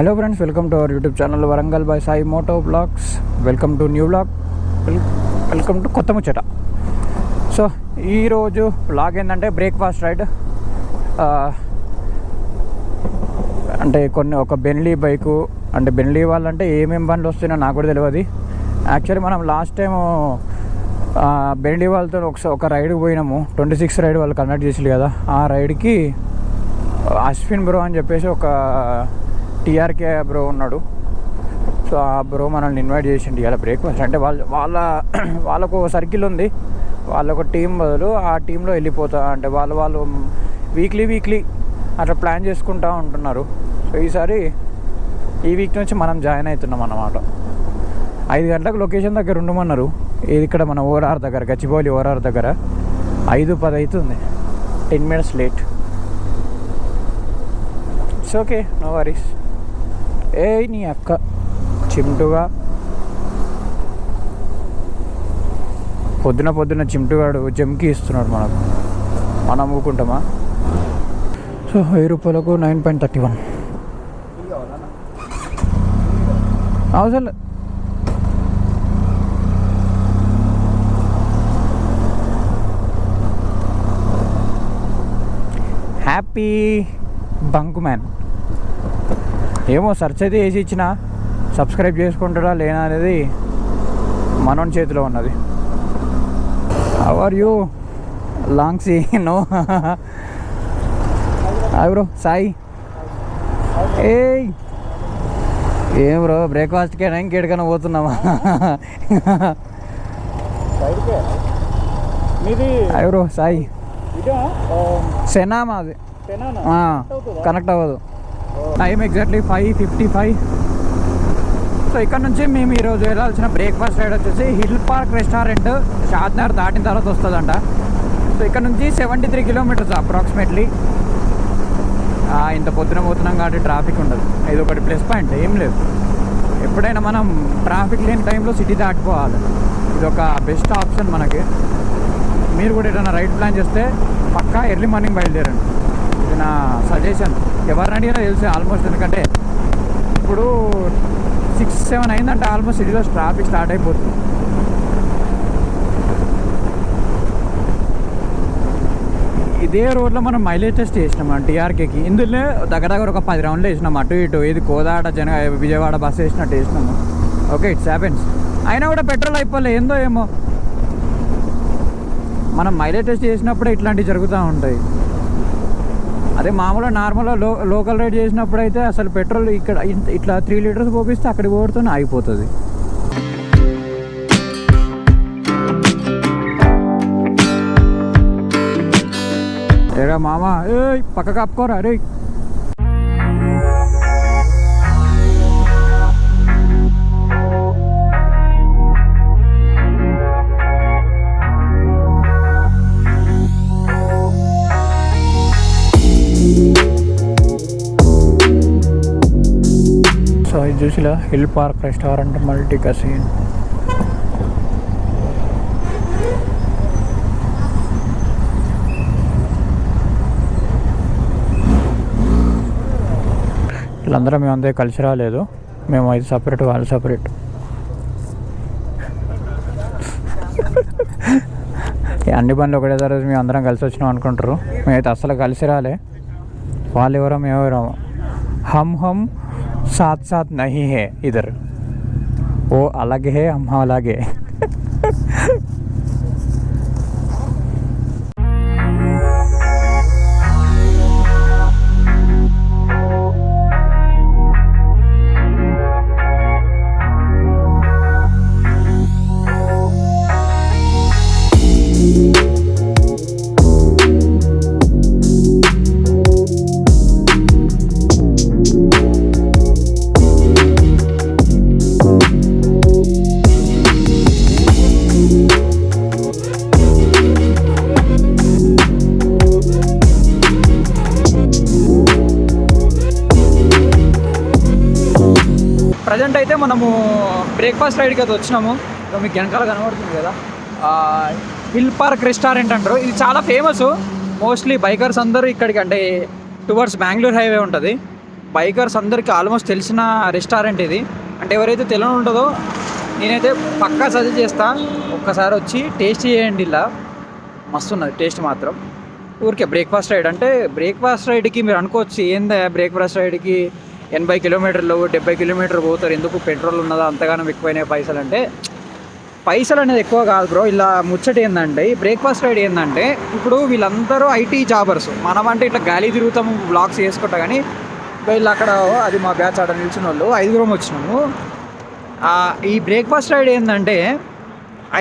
Hello friends welcome to our YouTube channel Warangal by Sai moto blogs welcome to new blog welcome to కొత్త ముచ్చట. So ఈరోజు blog ఏంటంటే breakfast ride అంటే కొన్ని ఒక Benelli bike అంటే బెన్లీ వాళ్ళంటే ఏమేమి బండ్లు వస్తున్నాయో నాకు కూడా తెలియదు యాక్చువల్లీ మనం లాస్ట్ టైం బెన్లీ వాళ్ళతో ఒకసారి ఒక రైడ్కి పోయినాము. ట్వంటీ సిక్స్ రైడ్ వాళ్ళు కండక్ట్ చేసారు కదా. ఆ రైడ్కి అశ్విన్ బ్రో అని చెప్పేసి ఒక టీఆర్కే బ్రో ఉన్నాడు. సో ఆ బ్రో మనల్ని ఇన్వైట్ చేసిండు ఇలా బ్రేక్ఫాస్ట్. అంటే వాళ్ళ వాళ్ళ వాళ్ళకు ఒక సర్కిల్ ఉంది. వాళ్ళ ఒక టీం బదులు ఆ టీంలో వెళ్ళిపోతా అంటే వాళ్ళు వాళ్ళు వీక్లీ వీక్లీ అట్లా ప్లాన్ చేసుకుంటూ ఉంటున్నారు. సో ఈసారి ఈ వీక్ నుంచి మనం జాయిన్ అవుతున్నాం అన్నమాట. ఐదు గంటలకు లొకేషన్ దగ్గర ఉండమన్నారు. ఇది ఇక్కడ మన ఓఆర్ఆర్ దగ్గర గచ్చిబౌలి ఓఆర్ఆర్ దగ్గర. ఐదు పది అవుతుంది. Ten minutes late. It's okay no worries. ఏ నీ అక్క. చిమ్టుగా పొద్దున పొద్దున చిమ్టుగాడు జమ్కి ఇస్తున్నాడు మనకు. మనం అమ్ముకుంటామా సో వెయ్యి రూపాయలకు నైన్ పాయింట్ థర్టీ వన్. అవసరం హ్యాపీ బంక్ మ్యాన్ ఏమో సెర్చ్ అయితే వేసి ఇచ్చిన. సబ్స్క్రైబ్ చేసుకుంటాడా లేనా అనేది మనోని చేతిలో ఉన్నది. Our you long see no bro Sai ఏయ్ ఏం బ్రో బ్రేక్ఫాస్ట్కేనా ఇంకేడికైనా పోతున్నామా బ్రో సాయి సెనా మాది కనెక్ట్ అవ్వదు. Time exactly five fifty five so ఇక్కడ నుంచి మేము ఈరోజు వెళ్ళాల్సిన బ్రేక్ఫాస్ట్ రైడ్ వచ్చేసి హిల్ పార్క్ రెస్టారెంట్ షాద్నగర్ దాటిన తర్వాత వస్తుందంట. సో ఇక్కడ నుంచి సెవెంటీ త్రీ కిలోమీటర్స్ అప్రాక్సిమేట్లీ ఇంత పొద్దున పోతున్నాం కాబట్టి ట్రాఫిక్ ఉండదు. ఇది ఒకటి ప్లస్ పాయింట్ ఏం లేదు. ఎప్పుడైనా మనం ట్రాఫిక్ లేని టైంలో సిటీ దాటిపోవాలి. ఇది ఒక బెస్ట్ ఆప్షన్ మనకి. మీరు కూడా ఏదైనా రైడ్ ప్లాన్ చేస్తే పక్కా ఎర్లీ మార్నింగ్ బయలుదేరండి. నా సజెషన్ ఎవరిని అడిగినా తెలుసు ఆల్మోస్ట్ ఎందుకంటే ఇప్పుడు సిక్స్ సెవెన్ అయిందంటే ఆల్మోస్ట్ సిటీలో ట్రాఫిక్ స్టార్ట్ అయిపోతుంది. ఇదే రోడ్లో మనం మైలేజ్ టెస్ట్ చేసినాం టీఆర్కేకి ఇందులో దగ్గర దగ్గర ఒక పది రౌండ్లు వేసినాం అటు ఇటు ఇది కోదాడ జన విజయవాడ బస్సు వేసినట్టు వేసినాము ఓకే ఇట్స్ హ్యాపెన్స్ అయినా కూడా పెట్రోల్ అయిపోలే ఏందో ఏమో. మనం మైలేజ్ టెస్ట్ చేసినప్పుడే ఇట్లాంటివి జరుగుతూ ఉంటాయి. అదే మామూలుగా నార్మల్గా లో లోకల్ రైడ్ చేసినప్పుడు అయితే అసలు పెట్రోల్ ఇక్కడ ఇట్లా త్రీ లీటర్స్ పోపిస్తే అక్కడికి పోడుతూనే ఆగిపోతుంది. ఏరా మామ ఏ పక్క కప్పుకోరా రే చూసిలా? Hill Park restaurant multi cuisine. వీళ్ళందరూ మేము అంతే కలిసి రాలేదు. మేము అయితే సపరేట్ వాళ్ళు సపరేట్. అన్ని పనులు ఒకటే తర్వాత మేము అందరం కలిసి వచ్చినాం అనుకుంటారు. మేమైతే అసలు కలిసి రాలే. వాళ్ళు ఎవరో మేము ఎవరో. హమ్ హమ్ साथ साथ नहीं है इधर। वो अलग है हम अलग है। మనము బ్రేక్ఫాస్ట్ రైడ్కి అయితే వచ్చినాము. మీకు వెనకాల కనబడుతుంది కదా. హిల్ పార్క్ రెస్టారెంట్ అంటారు. ఇది చాలా ఫేమస్. మోస్ట్లీ బైకర్స్ అందరూ ఇక్కడికి అంటే టువర్డ్స్ బెంగళూరు హైవే ఉంటుంది. బైకర్స్ అందరికీ ఆల్మోస్ట్ తెలిసిన రెస్టారెంట్ ఇది. అంటే ఎవరైతే తెలియని ఉంటుందో నేనైతే పక్కా సజెస్ట్ చేస్తా. ఒక్కసారి వచ్చి టేస్ట్ చేయండి ఇలా. మస్తు ఉన్నది టేస్ట్ మాత్రం. ఊరికే బ్రేక్ఫాస్ట్ రైడ్ అంటే బ్రేక్ఫాస్ట్ రైడ్కి మీరు అనుకోవచ్చు ఏందా బ్రేక్ఫాస్ట్ రైడ్కి ఎనభై కిలోమీటర్లు డెబ్బై కిలోమీటర్లు పోతారు. ఎందుకు? పెట్రోల్ ఉన్నదా అంతగానో ఎక్కువైనాయి పైసలు అంటే పైసలు అనేది ఎక్కువ కాదు బ్రో. ఇలా ముచ్చట ఏంటంటే ఈ బ్రేక్ఫాస్ట్ రైడ్ ఏంటంటే ఇప్పుడు వీళ్ళందరూ ఐటీ జాబర్స్. మనం అంటే ఇట్లా గాలి తిరుగుతాం బ్లాగ్స్ చేసుకుంటా కానీ వీళ్ళు అక్కడ అది మా బ్యాచ్ ఆడ నిల్చున్న వాళ్ళు ఐదుగురం వచ్చినాము. ఈ బ్రేక్ఫాస్ట్ రైడ్ ఏంటంటే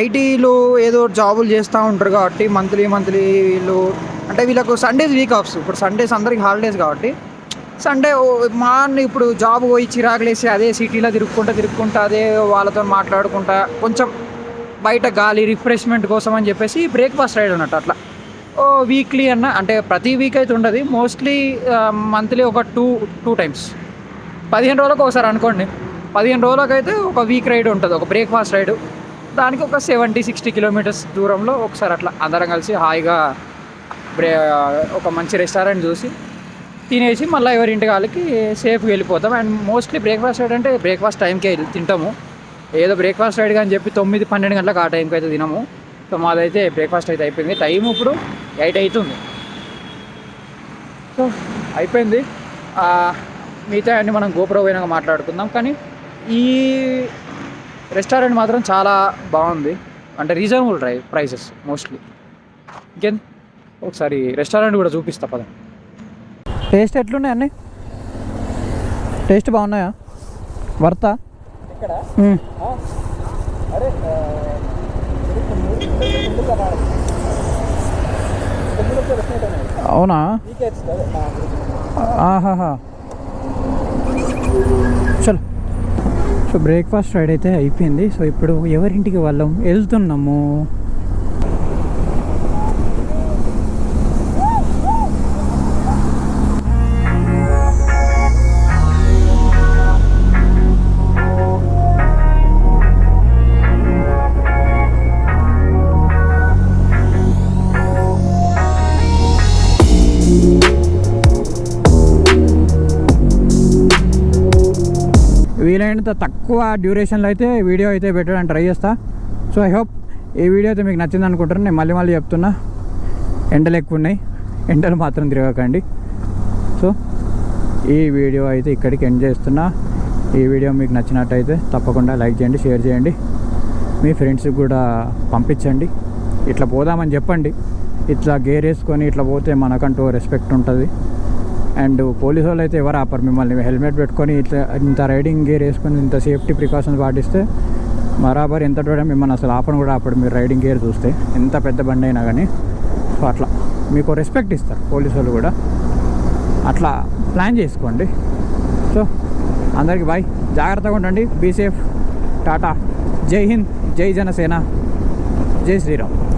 ఐటీలు ఏదో జాబులు చేస్తూ ఉంటారు కాబట్టి మంత్లీ మంత్లీ వీళ్ళు అంటే వీళ్ళకు సండేస్ వీక్ ఆఫ్స్ ఇప్పుడు సండేస్ అందరికి హాలిడేస్ కాబట్టి సండే మా ఇప్పుడు జాబ్ పోయి చిరాకులేసి అదే సిటీలో తిరుక్కుంటా తిరుక్కుంటా అదే వాళ్ళతో మాట్లాడుకుంటా కొంచెం బయట గాలి రిఫ్రెష్మెంట్ కోసం అని చెప్పేసి బ్రేక్ఫాస్ట్ రైడ్ అన్నట్టు అట్లా. ఓ వీక్లీ అన్న అంటే ప్రతి వీక్ అయితే ఉండదు. మోస్ట్లీ మంత్లీ ఒక టూ టూ టైమ్స్. పదిహేను రోజులకు ఒకసారి అనుకోండి. పదిహేను రోజులకు అయితే ఒక వీక్ రైడ్ ఉంటుంది ఒక బ్రేక్ఫాస్ట్ రైడ్. దానికి ఒక సెవెంటీ సిక్స్టీ కిలోమీటర్స్ దూరంలో ఒకసారి అట్లా అందరం కలిసి హాయిగా బ్రే ఒక మంచి రెస్టారెంట్ చూసి తినేసి మళ్ళీ ఎవరి ఇంటి వాళ్ళకి సేఫ్గా వెళ్ళిపోతాం. అండ్ మోస్ట్లీ బ్రేక్ఫాస్ట్ రైడ్ అంటే బ్రేక్ఫాస్ట్ టైంకే తింటాము. ఏదో బ్రేక్ఫాస్ట్ రైడ్ అని చెప్పి తొమ్మిది పన్నెండు గంటలకు ఆ టైంకి అయితే తినము. సో మాదైతే బ్రేక్ఫాస్ట్ అయితే అయిపోయింది. టైం ఇప్పుడు ఎయిట్ అవుతుంది సో అయిపోయింది. మిగతా అన్ని మనం గోపురం పోయినాక మాట్లాడుకుందాం. కానీ ఈ రెస్టారెంట్ మాత్రం చాలా బాగుంది. అంటే రీజనబుల్ డ్రై ప్రైసెస్ మోస్ట్లీ. ఇంకేం? ఒకసారి రెస్టారెంట్ కూడా చూపిస్తా పదండి. టేస్ట్ ఎట్లున్నాయి అన్నీ? టేస్ట్ బాగున్నాయా? వర్తా? అవునా? ఆహాహా. చలో. సో బ్రేక్ఫాస్ట్ రైడ్ అయితే అయిపోయింది. సో ఇప్పుడు ఎవరింటికి వాళ్ళం? వెళ్తున్నాము. వీలైనంత తక్కువ డ్యూరేషన్లో అయితే వీడియో అయితే పెట్టడానికి ట్రై చేస్తా. సో ఐ హోప్ ఈ వీడియో అయితే మీకు నచ్చింది అనుకుంటాను నేను మళ్ళీ మళ్ళీ చెప్తున్నా. ఎండలు ఎక్కువ ఉన్నాయి. ఎండలు మాత్రం తిరగకండి. సో ఈ వీడియో అయితే ఇక్కడికి ఎండ్ చేస్తున్నా. ఈ వీడియో మీకు నచ్చినట్టయితే తప్పకుండా లైక్ చేయండి షేర్ చేయండి. మీ ఫ్రెండ్స్కి కూడా పంపించండి. ఇట్లా పోదామని చెప్పండి. ఇట్లా గేర్ వేసుకొని ఇట్లా పోతే మనకంటూ రెస్పెక్ట్ ఉంటుంది. అండ్ పోలీసు వాళ్ళు అయితే ఎవరు ఆపరు మిమ్మల్ని. హెల్మెట్ పెట్టుకొని ఇట్లా ఇంత రైడింగ్ గేర్ వేసుకొని ఇంత సేఫ్టీ ప్రికాషన్స్ పాటిస్తే బరాబర్ ఎంత కూడా మిమ్మల్ని అసలు ఆపను కూడా ఆపడు మీరు రైడింగ్ గేర్ చూస్తే. ఎంత పెద్ద బండి అయినా కానీ. సో అట్లా. మీకు రెస్పెక్ట్ ఇస్తారు పోలీసు వాళ్ళు కూడా. అట్లా ప్లాన్ చేసుకోండి. సో అందరికీ బాయ్. జాగ్రత్తగా ఉండండి. Be safe. Tata. Jai Hind. Jai Janasena. జై శ్రీరామ్.